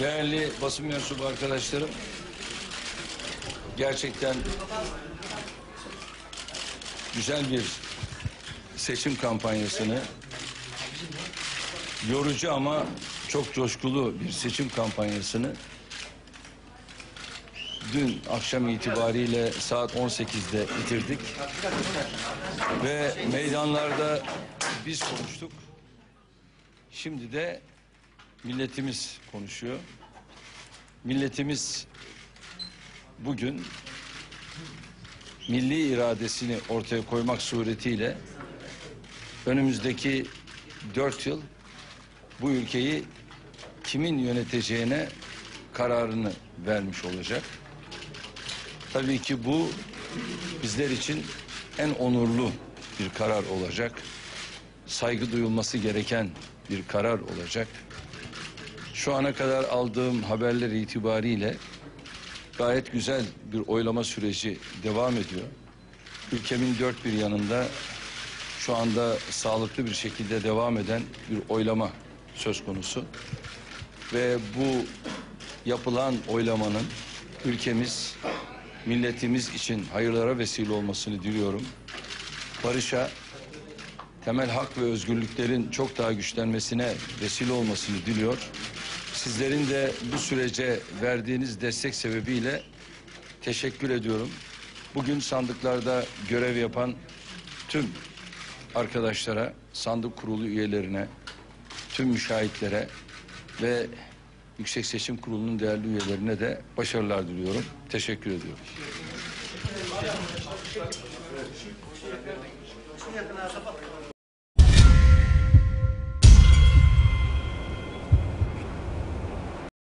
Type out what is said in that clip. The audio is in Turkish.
Değerli basın mensubu arkadaşlarım, gerçekten güzel bir seçim kampanyasını, yorucu ama çok coşkulu bir seçim kampanyasını dün akşam itibariyle saat 18'de bitirdik. Ve meydanlarda biz konuştuk. Şimdi de milletimiz konuşuyor. Milletimiz bugün milli iradesini ortaya koymak suretiyle önümüzdeki dört yıl bu ülkeyi kimin yöneteceğine kararını vermiş olacak. Tabii ki bu bizler için en onurlu bir karar olacak. Saygı duyulması gereken bir karar olacak. Şu ana kadar aldığım haberler itibariyle gayet güzel bir oylama süreci devam ediyor. Ülkemin dört bir yanında şu anda sağlıklı bir şekilde devam eden bir oylama söz konusu. Ve bu yapılan oylamanın ülkemiz, milletimiz için hayırlara vesile olmasını diliyorum. Barışa, temel hak ve özgürlüklerin çok daha güçlenmesine vesile olmasını diliyor. Sizlerin de bu sürece verdiğiniz destek sebebiyle teşekkür ediyorum. Bugün sandıklarda görev yapan tüm arkadaşlara, sandık kurulu üyelerine, tüm müşahitlere ve Yüksek Seçim Kurulu'nun değerli üyelerine de başarılar diliyorum. Teşekkür ediyorum. Arada bak.